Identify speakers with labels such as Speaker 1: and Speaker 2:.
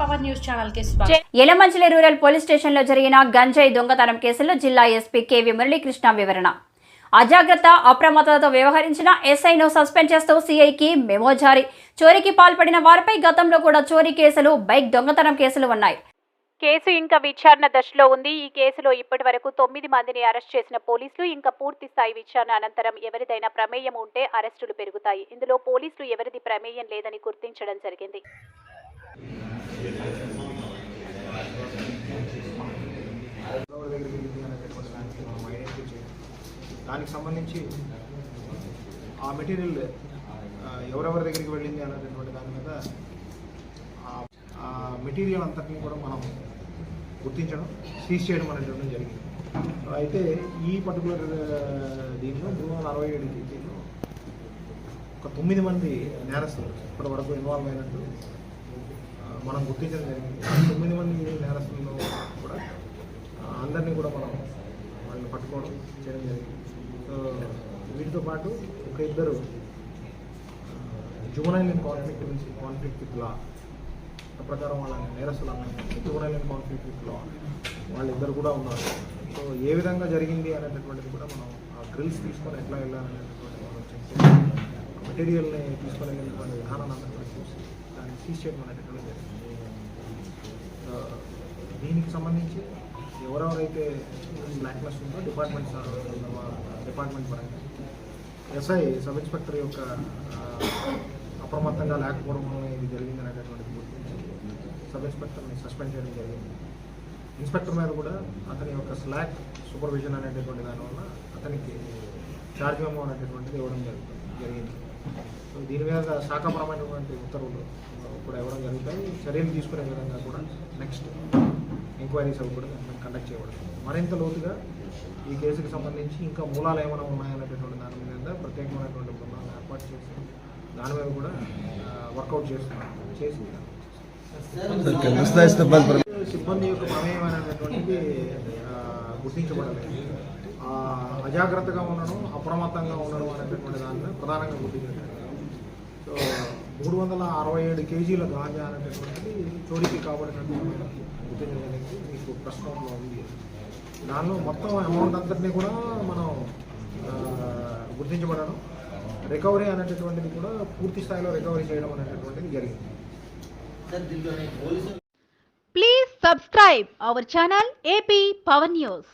Speaker 1: Power news ఛానల్కి స్వాగతం.
Speaker 2: Yalamanchili rural police స్టేషన్లో జరిగిన గంజాయి దొంగతనం కేసులో జిల్లా ఎస్పీ కేవీ మురళీకృష్ణ వివరణ. అజాగ్రత్త అప్రమత్తతతో వ్యవహరించిన ఎస్ఐను సస్పెండ్ చేస్తూ సీఐకి మెమో జారీ. చోరీకి పాల్పడిన వారిపై గతంలో కూడా చోరీ కేసులు బైక్ దొంగతనం కేసులు ఉన్నాయి. కేసు ఇంకా విచారణ దశలో ఉంది. ఈ కేసులో ఇప్పటి వరకు తొమ్మిది మందిని అరెస్ట్ చేసిన పోలీసులు ఇంకా పూర్తి స్థాయి విచారణ అనంతరం ఎవరిదైనా ప్రమేయం ఉంటే అరెస్టులు పెరుగుతాయి. ఇందులో పోలీసులు ఎవరిది ప్రమేయం లేదని గుర్తించడం జరిగింది.
Speaker 3: దగ్గరికి వెళ్ళింది దానికి మనం దానికి సంబంధించి ఆ మెటీరియల్ ఎవరెవరి దగ్గరికి వెళ్ళింది అనేటటువంటి దాని మీద ఆ- మెటీరియల్ అంతటిని కూడా మనం గుర్తించడం సీజ్ చేయడం అనేటువంటి జరిగింది. అయితే ఈ పర్టికులర్ దీంట్లో మూడు వందల అరవై ఏడు కేజీలో ఒక తొమ్మిది మంది నేరస్తులు ఇప్పటి వరకు ఇన్వాల్వ్ అయినట్టు మనం గుర్తించడం జరిగింది. తొమ్మిది మంది నేరస్తుల్లో కూడా అందరినీ కూడా మనం వాళ్ళని పట్టుకోవడం చేయడం జరిగింది. సో వీటితో పాటు ఒక ఇద్దరు జువనైల్ కాన్ఫ్లిక్ట్ నుంచి కాన్ఫ్లిక్ట్ విత్ లా ప్రకారం వాళ్ళని నేరస్తులు అన్నారు జువనైల్ కాన్ఫ్లిక్ట్ విత్ లా వాళ్ళిద్దరు కూడా ఉన్నారు. సో ఏ విధంగా జరిగింది అనేటటువంటిది కూడా మనం ఆ గ్రిల్స్ తీసుకొని ఎట్లా వెళ్ళాలనేటటువంటి మనం చేసి మెటీరియల్ని తీసుకొని వెళ్ళినటువంటి విధానాన్ని అంతా కూడా చూసి దాన్ని సీజ్ చేయడం అనేటటువంటి జరిగింది దీనికి సంబంధించి ఎవరెవరైతే బ్లాక్ లిస్ట్ ఉందో డిపార్ట్మెంట్ డిపార్ట్మెంట్ పరంగా ఎస్ఐ సబ్ ఇన్స్పెక్టర్ యొక్క అప్రమత్తంగా లేకపోవడం వల్ల ఇది జరిగింది అనేటటువంటిది గుర్తించి సబ్ ఇన్స్పెక్టర్ని సస్పెండ్ చేయడం జరిగింది. ఇన్స్పెక్టర్ మీద కూడా అతని యొక్క స్లాక్ సూపర్విజన్ అనేటటువంటి దానివల్ల అతనికి ఛార్జ్ మెమో అనేటటువంటిది ఇవ్వడం జరుగుతుంది జరిగింది. సో దీని మీద శాఖపరమైనటువంటి ఉత్తర్వులు కూడా ఇవ్వడం జరుగుతాయి. చర్యలు తీసుకునే విధంగా కూడా నెక్స్ట్ ఎంక్వైరీస్ అవి కూడా కండక్ట్ చేయబడుతుంది మరింత లోతుగా ఈ కేసుకి సంబంధించి ఇంకా మూలాలు ఏమైనా ఉన్నాయనేటటువంటి దాని మీద ప్రత్యేకమైనటువంటి బృందాలను ఏర్పాటు చేసి దాని మీద కూడా వర్కౌట్ చేస్తున్నాం. చేసి సిబ్బంది యొక్క ప్రమేయం అనేటటువంటిది ఆ, గుర్తించబడలేదు. అజాగ్రత్తగా ఉండడం అప్రమత్తంగా ఉండడం అనేటటువంటి దాన్ని ప్రధానంగా గుర్తించడం సో మూడు వందల అరవై ఏడు కేజీల గాంజా అనేటటువంటిది చోరీకి కాబడినట్టు గుర్తించగలిగింది మీకు ప్రశ్నలో ఉంది. దానిలో మొత్తం అమౌంట్ అంతటినీ కూడా మనం ఆ, గుర్తించబడడం రికవరీ అనేటటువంటిది కూడా పూర్తి స్థాయిలో రికవరీ చేయడం అనేటటువంటిది జరిగింది.
Speaker 4: Please subscribe our channel AP Power News.